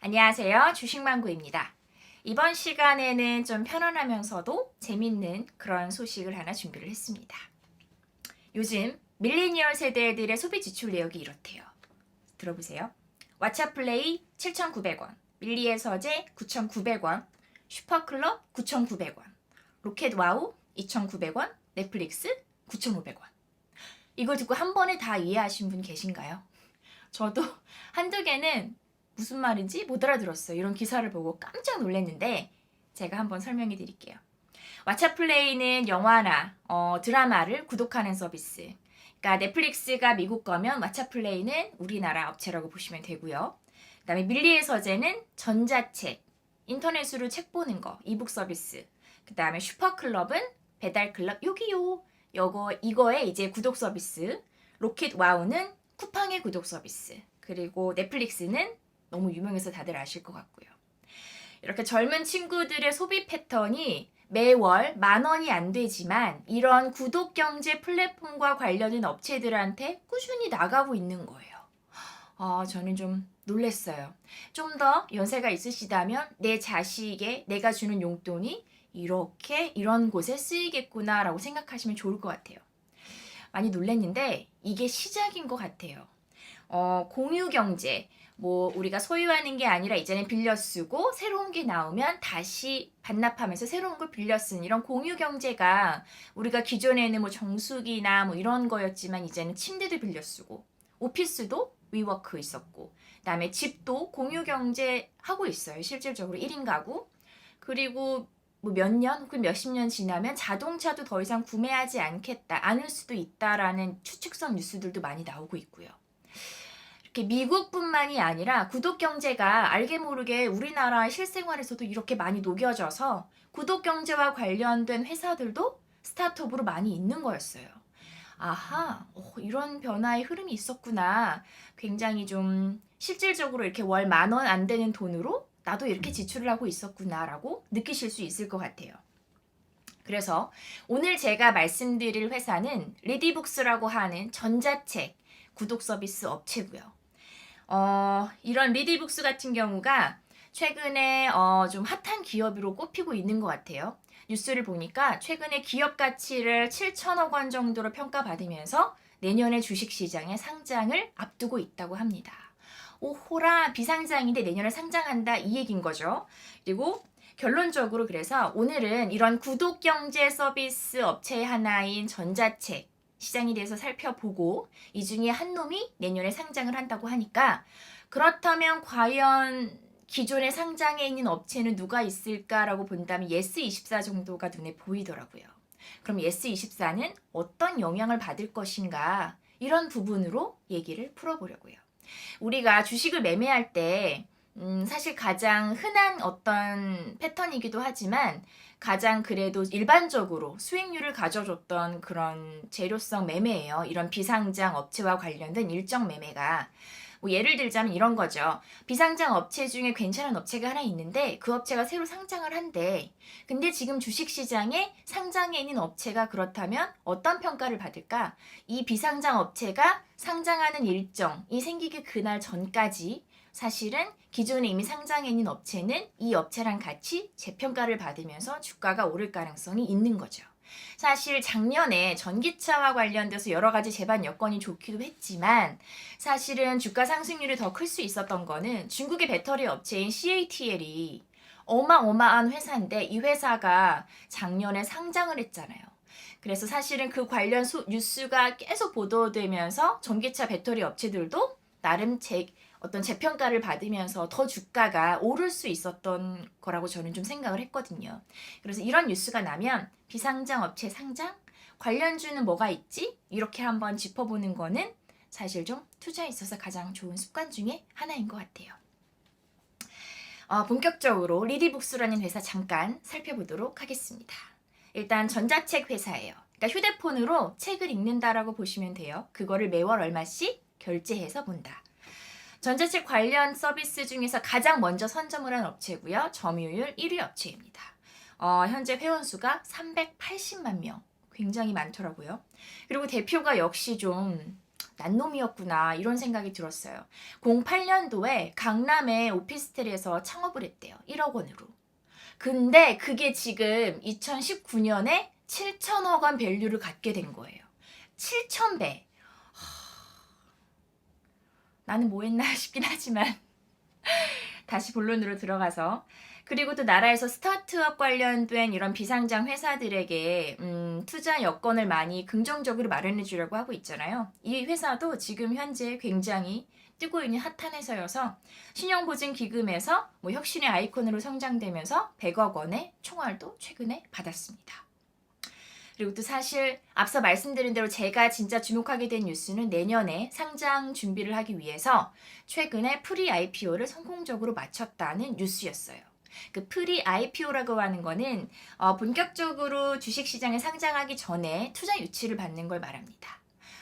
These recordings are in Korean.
안녕하세요. 주식망구입니다. 이번 시간에는 좀 편안하면서도 재밌는 그런 소식을 하나 준비를 했습니다. 요즘 밀레니얼 세대들의 소비 지출 내역이 이렇대요. 들어보세요. 왓챠플레이 7,900원, 밀리의 서재 9,900원, 슈퍼클럽 9,900원, 로켓와우 2,900원, 넷플릭스 9,500원. 이걸 듣고 한 번에 다 이해하신 분 계신가요? 저도 한두 개는 무슨 말인지 못 알아들었어요. 이런 기사를 보고 깜짝 놀랐는데 제가 한번 설명해 드릴게요. 왓챠플레이는 영화나 어, 드라마를 구독하는 서비스. 그러니까 넷플릭스가 미국 거면 왓챠플레이는 우리나라 업체라고 보시면 되고요. 그다음에 밀리의 서재는 전자책, 인터넷으로 책 보는 거, 이북 서비스. 그다음에 슈퍼클럽은 배달클럽 여기요. 요거 이거에 이제 구독 서비스. 로켓 와우는 쿠팡의 구독 서비스. 그리고 넷플릭스는 너무 유명해서 다들 아실 것 같고요. 이렇게 젊은 친구들의 소비 패턴이 매월 만 원이 안 되지만 이런 구독 경제 플랫폼과 관련된 업체들한테 꾸준히 나가고 있는 거예요. 아, 저는 좀 놀랬어요. 좀 더 연세가 있으시다면 내 자식에 내가 주는 용돈이 이렇게 이런 곳에 쓰이겠구나라고 생각하시면 좋을 것 같아요. 많이 놀랬는데 이게 시작인 것 같아요. 어, 공유 경제, 뭐 우리가 소유하는 게 아니라 이제는 빌려 쓰고 새로운 게 나오면 다시 반납하면서 새로운 걸 빌려 쓰는 이런 공유 경제가 우리가 기존에는 뭐 정수기나 뭐 이런 거였지만 이제는 침대도 빌려 쓰고 오피스도 위워크 있었고 그다음에 집도 공유 경제 하고 있어요. 실질적으로 1인 가구. 그리고 뭐 몇 년 혹은 몇십 년 지나면 자동차도 더 이상 구매하지 않겠다. 않을 수도 있다라는 추측성 뉴스들도 많이 나오고 있고요. 미국뿐만이 아니라 구독 경제가 알게 모르게 우리나라 실생활에서도 이렇게 많이 녹여져서 구독 경제와 관련된 회사들도 스타트업으로 많이 있는 거였어요. 아하, 어, 이런 변화의 흐름이 있었구나. 굉장히 좀 실질적으로 이렇게 월 만 원 안 되는 돈으로 나도 이렇게 지출을 하고 있었구나라고 느끼실 수 있을 것 같아요. 그래서 오늘 제가 말씀드릴 회사는 리디북스라고 하는 전자책 구독 서비스 업체고요. 어, 이런 리디북스 같은 경우가 최근에 어, 좀 핫한 기업으로 꼽히고 있는 것 같아요. 뉴스를 보니까 최근에 기업 가치를 7천억 원 정도로 평가받으면서 내년에 주식시장에 상장을 앞두고 있다고 합니다. 오호라 비상장인데 내년에 상장한다 이 얘기인 거죠. 그리고 결론적으로 그래서 오늘은 이런 구독 경제 서비스 업체 하나인 전자책 시장에 대해서 살펴보고 이 중에 한 놈이 내년에 상장을 한다고 하니까 그렇다면 과연 기존에 상장해 있는 업체는 누가 있을까라고 본다면 예스24 정도가 눈에 보이더라고요. 그럼 예스24는 어떤 영향을 받을 것인가 이런 부분으로 얘기를 풀어보려고요. 우리가 주식을 매매할 때 음, 사실 가장 흔한 어떤 패턴이기도 하지만 가장 그래도 일반적으로 수익률을 가져줬던 그런 재료성 매매예요. 이런 비상장 업체와 관련된 일정 매매가. 뭐 예를 들자면 이런 거죠. 비상장 업체 중에 괜찮은 업체가 하나 있는데 그 업체가 새로 상장을 한대. 근데 지금 주식시장에 상장해 있는 업체가 그렇다면 어떤 평가를 받을까? 이 비상장 업체가 상장하는 일정이 생기기 그날 전까지 사실은 기존에 이미 상장해 있는 업체는 이 업체랑 같이 재평가를 받으면서 주가가 오를 가능성이 있는 거죠. 사실 작년에 전기차와 관련돼서 여러 가지 제반 여건이 좋기도 했지만 사실은 주가 상승률이 더 클 수 있었던 거는 중국의 배터리 업체인 CATL이 어마어마한 회사인데 이 회사가 작년에 상장을 했잖아요. 그래서 사실은 그 관련 소, 뉴스가 계속 보도되면서 전기차 배터리 업체들도 나름 제, 어떤 재평가를 받으면서 더 주가가 오를 수 있었던 거라고 저는 좀 생각을 했거든요. 그래서 이런 뉴스가 나면 비상장 업체 상장 관련주는 뭐가 있지? 이렇게 한번 짚어보는 거는 사실 좀 투자에 있어서 가장 좋은 습관 중에 하나인 것 같아요. 어, 본격적으로 리디북스라는 회사 잠깐 살펴보도록 하겠습니다. 일단 전자책 회사예요. 그러니까 휴대폰으로 책을 읽는다라고 보시면 돼요. 그거를 매월 얼마씩 결제해서 본다. 전자책 관련 서비스 중에서 가장 먼저 선점을 한 업체고요. 점유율 1위 업체입니다. 어, 현재 회원수가 380만 명. 굉장히 많더라고요. 그리고 대표가 역시 좀 난 놈이었구나 이런 생각이 들었어요. 08년도에 강남의 오피스텔에서 창업을 했대요. 1억 원으로. 근데 그게 지금 2019년에 7천억 원 밸류를 갖게 된 거예요. 7천 배. 나는 뭐 했나 싶긴 하지만 다시 본론으로 들어가서 그리고 또 나라에서 스타트업 관련된 이런 비상장 회사들에게 음, 투자 여건을 많이 긍정적으로 마련해 주려고 하고 있잖아요. 이 회사도 지금 현재 굉장히 뜨고 있는 핫한 회사여서 신용보증기금에서 뭐 혁신의 아이콘으로 성장되면서 100억 원의 총알도 최근에 받았습니다. 그리고 또 사실 앞서 말씀드린 대로 제가 진짜 주목하게 된 뉴스는 내년에 상장 준비를 하기 위해서 최근에 프리 IPO를 성공적으로 마쳤다는 뉴스였어요. 그 프리 IPO라고 하는 거는 어, 본격적으로 주식시장에 상장하기 전에 투자 유치를 받는 걸 말합니다.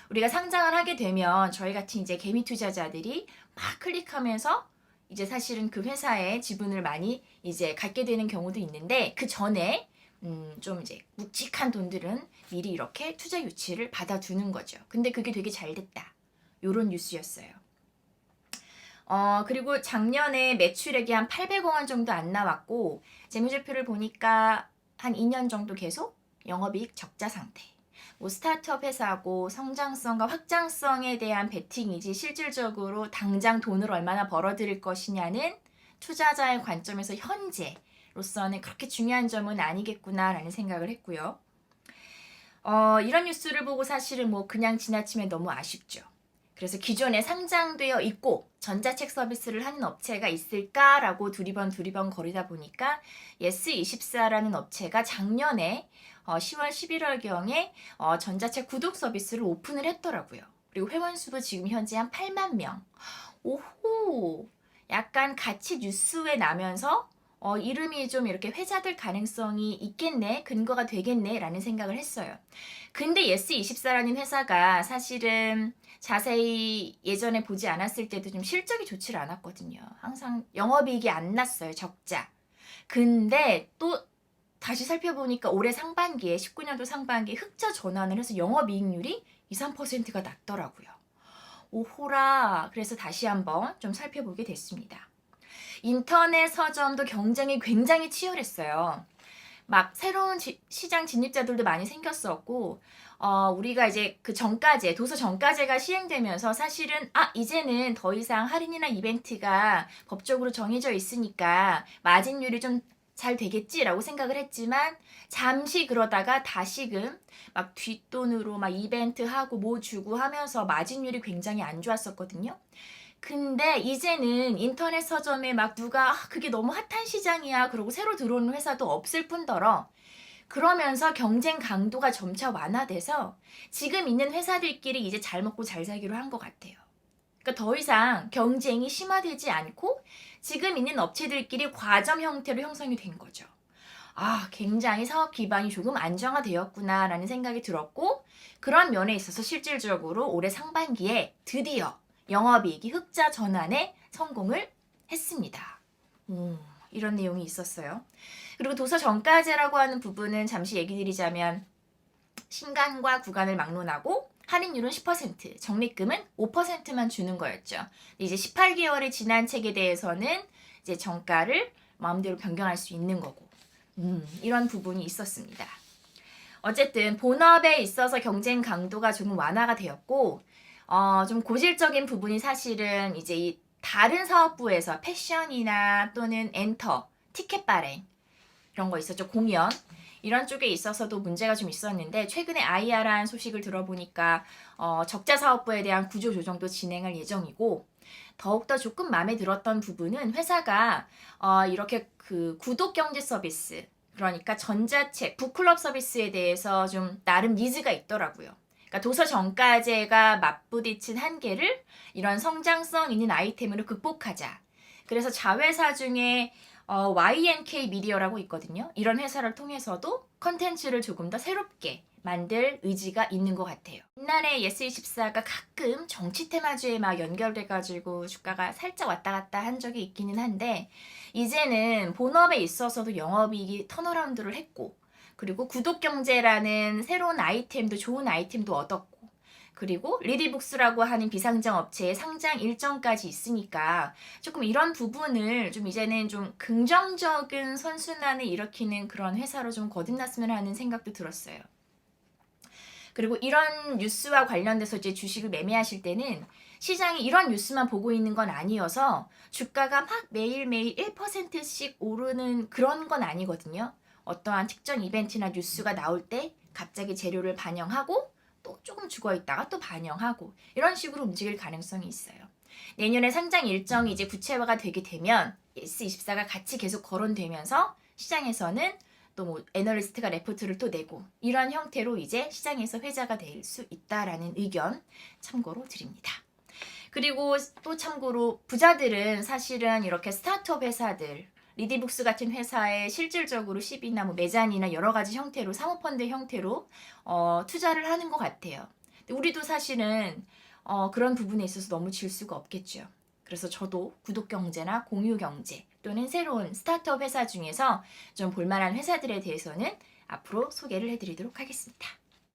우리가 상장을 하게 되면 저희 같은 이제 개미 투자자들이 막 클릭하면서 이제 사실은 그 회사에 지분을 많이 이제 갖게 되는 경우도 있는데 그 전에 음, 좀 이제 묵직한 돈들은 미리 이렇게 투자 유치를 받아두는 거죠. 근데 그게 되게 잘 됐다. 요런 뉴스였어요. 어, 그리고 작년에 매출액이 한 800억 원 정도 안 나왔고, 재무제표를 보니까 한 2년 정도 계속 영업이익 적자 상태. 뭐 스타트업 회사고 성장성과 확장성에 대한 베팅이지 실질적으로 당장 돈을 얼마나 벌어들일 것이냐는 투자자의 관점에서 현재 로서는 그렇게 중요한 점은 아니겠구나라는 생각을 했고요. 어, 이런 뉴스를 보고 사실은 뭐 그냥 지나치면 너무 아쉽죠. 그래서 기존에 상장되어 있고 전자책 서비스를 하는 업체가 있을까라고 두리번 두리번 거리다 보니까 예스24라는 업체가 작년에 어, 10월 11월경에 어, 전자책 구독 서비스를 오픈을 했더라고요. 그리고 회원 수도 지금 현재 한 8만 명. 오호! 약간 같이 뉴스에 나면서 어, 이름이 좀 이렇게 회자될 가능성이 있겠네, 근거가 되겠네, 라는 생각을 했어요. 근데 예스24라는 회사가 사실은 자세히 예전에 보지 않았을 때도 좀 실적이 좋지를 않았거든요. 항상 영업이익이 안 났어요, 적자. 근데 또 다시 살펴보니까 올해 상반기에 19년도 상반기에 흑자 전환을 해서 영업이익률이 2, 3%가 낮더라고요. 오호라. 그래서 다시 한번 좀 살펴보게 됐습니다. 인터넷 서점도 경쟁이 굉장히 치열했어요. 막 새로운 지- 시장 진입자들도 많이 생겼었고, 어, 우리가 이제 그 정가제, 도서 정가제가 시행되면서 사실은, 아, 이제는 더 이상 할인이나 이벤트가 법적으로 정해져 있으니까 마진율이 좀 잘 되겠지라고 생각을 했지만, 잠시 그러다가 다시금 막 뒷돈으로 막 이벤트 하고 뭐 주고 하면서 마진율이 굉장히 안 좋았었거든요. 근데 이제는 인터넷 서점에 막 누가 아, 그게 너무 핫한 시장이야 그러고 새로 들어오는 회사도 없을 뿐더러 그러면서 경쟁 강도가 점차 완화돼서 지금 있는 회사들끼리 이제 잘 먹고 잘 살기로 한 것 같아요. 그러니까 더 이상 경쟁이 심화되지 않고 지금 있는 업체들끼리 과점 형태로 형성이 된 거죠. 아, 굉장히 사업 기반이 조금 안정화되었구나라는 생각이 들었고 그런 면에 있어서 실질적으로 올해 상반기에 드디어 영업이익이 흑자 전환에 성공을 했습니다. 오, 이런 내용이 있었어요. 그리고 도서 정가제라고 하는 부분은 잠시 얘기 드리자면 신간과 구간을 막론하고 할인율은 10%, 적립금은 5%만 주는 거였죠. 이제 18개월이 지난 책에 대해서는 이제 정가를 마음대로 변경할 수 있는 거고, 음, 이런 부분이 있었습니다. 어쨌든 본업에 있어서 경쟁 강도가 조금 완화가 되었고, 어, 좀 고질적인 부분이 사실은 이제 이 다른 사업부에서 패션이나 또는 엔터, 티켓 발행 이런 거 있었죠. 공연 이런 쪽에 있어서도 문제가 좀 있었는데 최근에 IR한 소식을 들어보니까 어, 적자 사업부에 대한 구조 조정도 진행할 예정이고 더욱더 조금 마음에 들었던 부분은 회사가 어, 이렇게 그 구독 경제 서비스 그러니까 전자책, 북클럽 서비스에 대해서 좀 나름 니즈가 있더라고요. 그러니까 도서 정가제가 맞부딪힌 한계를 이런 성장성 있는 아이템으로 극복하자. 그래서 자회사 중에 어, YNK 미디어라고 있거든요. 이런 회사를 통해서도 컨텐츠를 조금 더 새롭게 만들 의지가 있는 것 같아요. 옛날에 예스24가 가끔 정치 테마주에 막 연결돼가지고 주가가 살짝 왔다 갔다 한 적이 있기는 한데 이제는 본업에 있어서도 영업이익이 턴어라운드를 했고 그리고 구독 경제라는 새로운 아이템도 좋은 아이템도 얻었고 그리고 리디북스라고 하는 비상장 업체의 상장 일정까지 있으니까 조금 이런 부분을 좀 이제는 좀 긍정적인 선순환을 일으키는 그런 회사로 좀 거듭났으면 하는 생각도 들었어요. 그리고 이런 뉴스와 관련돼서 이제 주식을 매매하실 때는 시장이 이런 뉴스만 보고 있는 건 아니어서 주가가 막 매일매일 1%씩 오르는 그런 건 아니거든요. 어떠한 특정 이벤트나 뉴스가 나올 때 갑자기 재료를 반영하고 또 조금 죽어 있다가 또 반영하고 이런 식으로 움직일 가능성이 있어요. 내년에 상장 일정이 이제 구체화가 되게 되면 S24가 같이 계속 거론되면서 시장에서는 또 뭐 애널리스트가 레포트를 또 내고 이런 형태로 이제 시장에서 회자가 될 수 있다라는 의견 참고로 드립니다. 그리고 또 참고로 부자들은 사실은 이렇게 스타트업 회사들 리디북스 같은 회사에 실질적으로 시비나 뭐 매잔이나 여러 가지 형태로 사모펀드 형태로 어, 투자를 하는 것 같아요. 우리도 사실은 어, 그런 부분에 있어서 너무 질 수가 없겠죠. 그래서 저도 구독 경제나 공유 경제 또는 새로운 스타트업 회사 중에서 좀 볼만한 회사들에 대해서는 앞으로 소개를 해드리도록 하겠습니다.